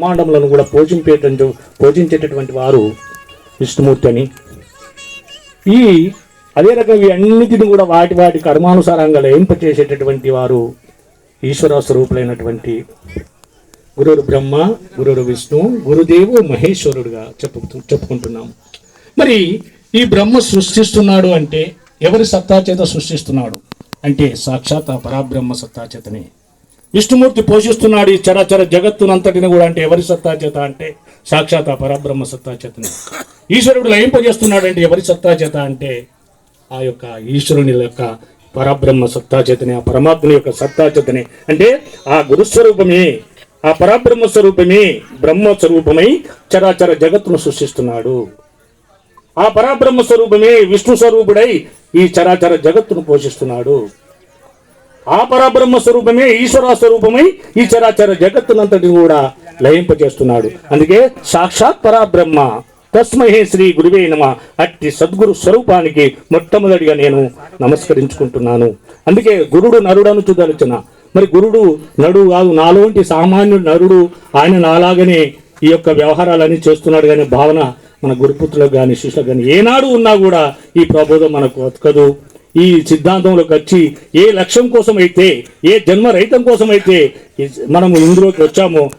బ్రహ్మాండములను కూడా పోషింపేటటువంటి పోషించేటటువంటి వారు విష్ణుమూర్తి అని. ఈ అదే రకంగా అన్నిటిని కూడా వాటి వాటి కర్మానుసారంగా లయింపచేసేటటువంటి వారు ఈశ్వర స్వరూపులైనటువంటి గురుడు బ్రహ్మ గురుడు విష్ణు గురుదేవు మహేశ్వరుడుగా చెప్పు చెప్పుకుంటున్నాం. మరి ఈ బ్రహ్మ సృష్టిస్తున్నాడు అంటే ఎవరి సత్తా చేత సృష్టిస్తున్నాడు? అంటే సాక్షాత్ ఆ పరాబ్రహ్మ సత్తా చేతనే. విష్ణుమూర్తి పోషిస్తున్నాడు ఈ చరాచర జగత్తునంతటిని కూడా అంటే ఎవరి సత్తా చేత అంటే సాక్షాత్ పరబ్రహ్మ సత్తా చేతనే ఈశ్వరుడు లయింపజేస్తున్నాడు అంటే ఎవరి సత్తా చేత అంటే ఆ యొక్క ఈశ్వరుని యొక్క పరబ్రహ్మ సత్తా చేతనే ఆ పరమాత్మ యొక్క సత్తా చేతనే అంటే ఆ గురుస్వరూపమే ఆ పరబ్రహ్మ స్వరూపమే బ్రహ్మ స్వరూపమై చరాచర జగత్తును సృష్టిస్తున్నాడు. ఆ పరబ్రహ్మ స్వరూపమే విష్ణు స్వరూపుడై ఈ చరాచర జగత్తును పోషిస్తున్నాడు. ఆ పరబ్రహ్మ స్వరూపమే ఈశ్వర స్వరూపమై ఈ చరాచర జగత్తునంతటిని కూడా లయింపజేస్తున్నాడు. అందుకే సాక్షాత్ పరబ్రహ్మ. తస్మహే శ్రీ గురువే నమ. అట్టి సద్గురు స్వరూపానికి మొట్టమొదటిగా నేను నమస్కరించుకుంటున్నాను. అందుకే గురుడు నరుడను చూదలుచున. మరి గురుడు నడు కాదు నాలోంటి సామాన్యుడు నరుడు ఆయన నాలాగనే ఈ యొక్క వ్యవహారాలన్నీ చేస్తున్నాడు కానీ భావన మన గురుపుత్రులకు కానీ శిష్యులకు కానీ ఏనాడు ఉన్నా కూడా ఈ ప్రబోధం మనకు బతకదు ఈ సిద్ధాంతంలోకి వచ్చి ఏ లక్ష్యం కోసం అయితే ఏ జన్మ రహితం కోసం అయితే మనము ఇందులోకి వచ్చామో